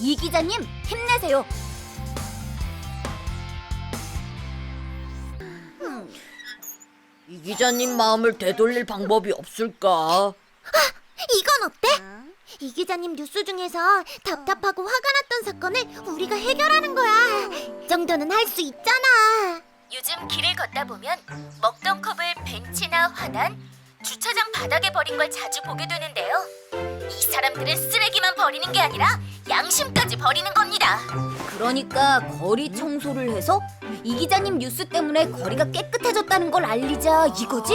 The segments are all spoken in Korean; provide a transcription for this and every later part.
이 기자님 힘내세요. 이 기자님 마음을 되돌릴 방법이 없을까? 이건 어때? 이 기자님 뉴스 중에서 답답하고 화가 났던 사건을 우리가 해결하는 거야. 이 정도는 할 수 있잖아. 요즘 길을 걷다 보면 먹던 컵을 벤치나 화단, 주차장 바닥에 버린 걸 자주 보게 되는데요. 이 사람들은 쓰레기만 버리는 게 아니라 양심까지 버리는 겁니다. 그러니까 거리 청소를 해서 이 기자님 뉴스 때문에 거리가 깨끗해졌다는 걸 알리자 이거지?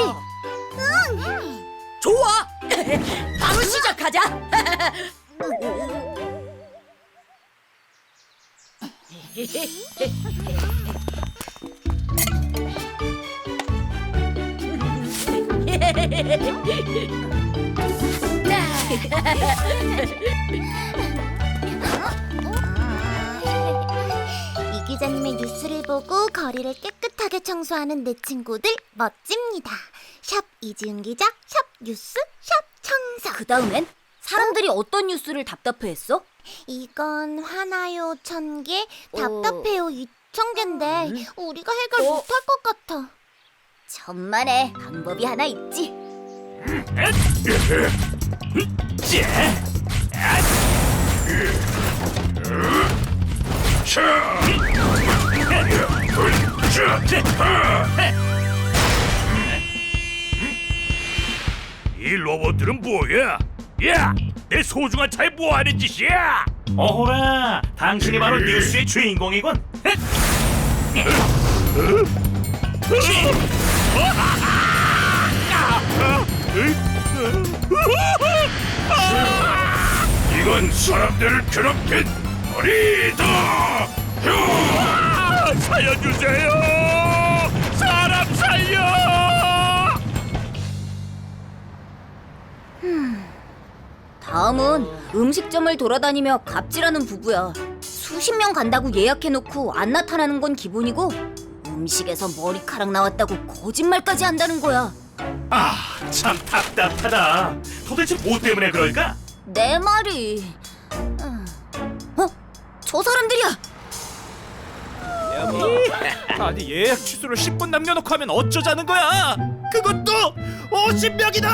좋아! 바로 시작하자! 이 기자님의 뉴스를 보고 거리를 깨끗하게 청소하는 내 친구들 멋집니다. 샵 이지은 기자, 샵 뉴스, 샵 청소. 그 다음엔 사람들이 어떤 뉴스를 답답해했어? 이건 화나요 천 개, 답답해요 이천 개인데 우리가 해결 어. 못할 것 같아. 천만에 방법이 하나 있지. 이 로봇들은 뭐야? 야, 내 소중한 차에 뭐 하는 짓이야? 어호라, 당신이 바로 뉴스의 주인공이군. 이건 사람들을 괴롭힌 어리다. 아, 살려주세요! 사람 살려! 다음은 음식점을 돌아다니며 갑질하는 부부야. 수십 명 간다고 예약해놓고 안 나타나는 건 기본이고 음식에서 머리카락 나왔다고 거짓말까지 한다는 거야. 아, 참 답답하다. 도대체 뭐 때문에 그럴까? 내 말이. 음. 어? 저 사람들이야. 아니 예약 취소를 10분 남겨놓고 하면 어쩌자는 거야? 그것도 50명이다!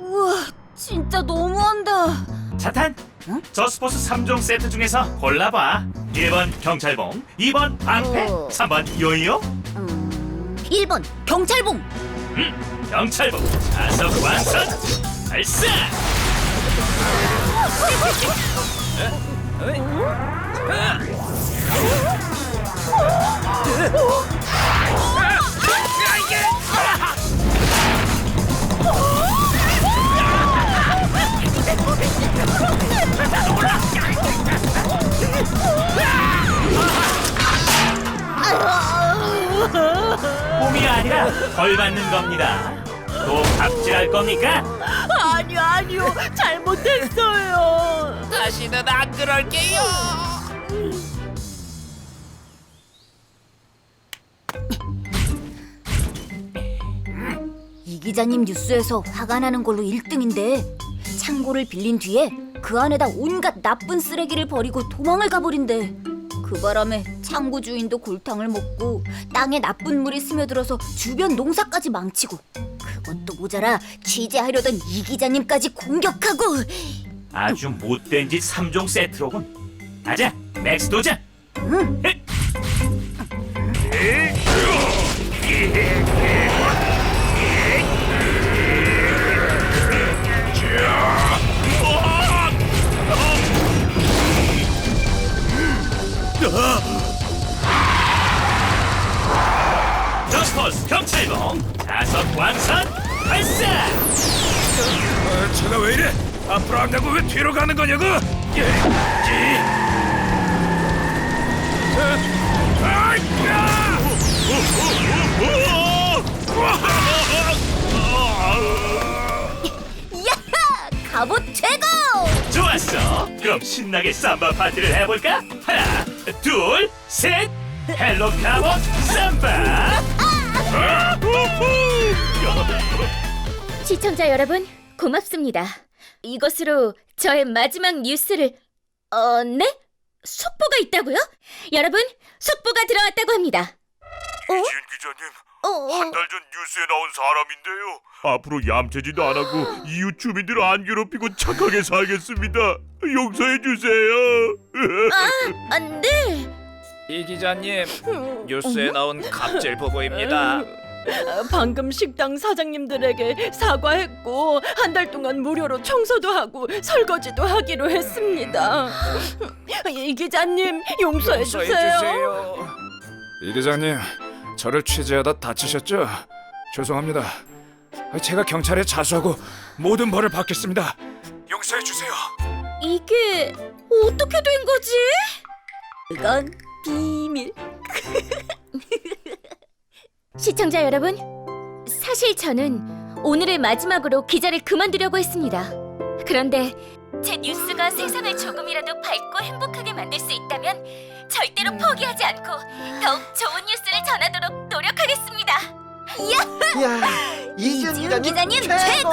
우와, 진짜 너무한다. 차탄, 저스포스 3종 세트 중에서 골라봐. 1번 경찰봉, 2번 방패, 어. 3번 요요. 음, 1번 경찰봉. 음, 경찰봉, 자석 완성, 발사! 봄이 벌 받는 겁니다. 또 갑질할 겁니까? 아니요, 아니요. 잘못했어요. 다시는 안 그럴게요. 이 기자님 뉴스에서 화가 나는 걸로 1등인데 창고를 빌린 뒤에 그 안에다 온갖 나쁜 쓰레기를 버리고 도망을 가버린대. 그 바람에 창고 주인도 골탕을 먹고 땅에 나쁜 물이 스며들어서 주변 농사까지 망치고 그것도 모자라 취재하려던 이 기자님까지 공격하고. 아주 못된 짓 3종 세트로군. 가자, 맥스 도전! 저 차가 왜 이래? 앞으로 안 가고 왜 뒤로 가는 거냐고? 예, 지. 어, 아이야! 야하! 갑옷 최고! 좋았어. 그럼 신나게 삼바 파티를 해볼까? 하나, 둘, 셋. 헬로 카봇 삼바. 시청자 여러분 고맙습니다. 이것으로 저의 마지막 뉴스를 어, 네? 속보가 있다고요? 여러분, 속보가 들어왔다고 합니다. 이지은 기자님 어, 어. 한달전 뉴스에 나온 사람인데요. 앞으로 얌체짓도 안 하고 이웃 주민들 안 괴롭히고 착하게 살겠습니다. 용서해 주세요. 아, 네. 이 기자님 뉴스에 나온 갑질 보고입니다. 방금 식당 사장님들에게 사과했고 한 달 동안 무료로 청소도 하고 설거지도 하기로 했습니다. 이 기자님 용서해 주세요. 이 기자님, 저를 취재하다 다치셨죠? 죄송합니다. 제가 경찰에 자수하고 모든 벌을 받겠습니다. 용서해 주세요. 이게 어떻게 된 거지? 이건 비밀. 시청자 여러분, 사실 저는 오늘을 마지막으로 기자를 그만두려고 했습니다. 그런데 제 뉴스가 세상을 조금이라도 밝고 행복하게 만들 수 있다면 절대로 포기하지 않고 더욱 좋은 뉴스를 전하도록 노력하겠습니다. 야, 기자님, 기자님 최고!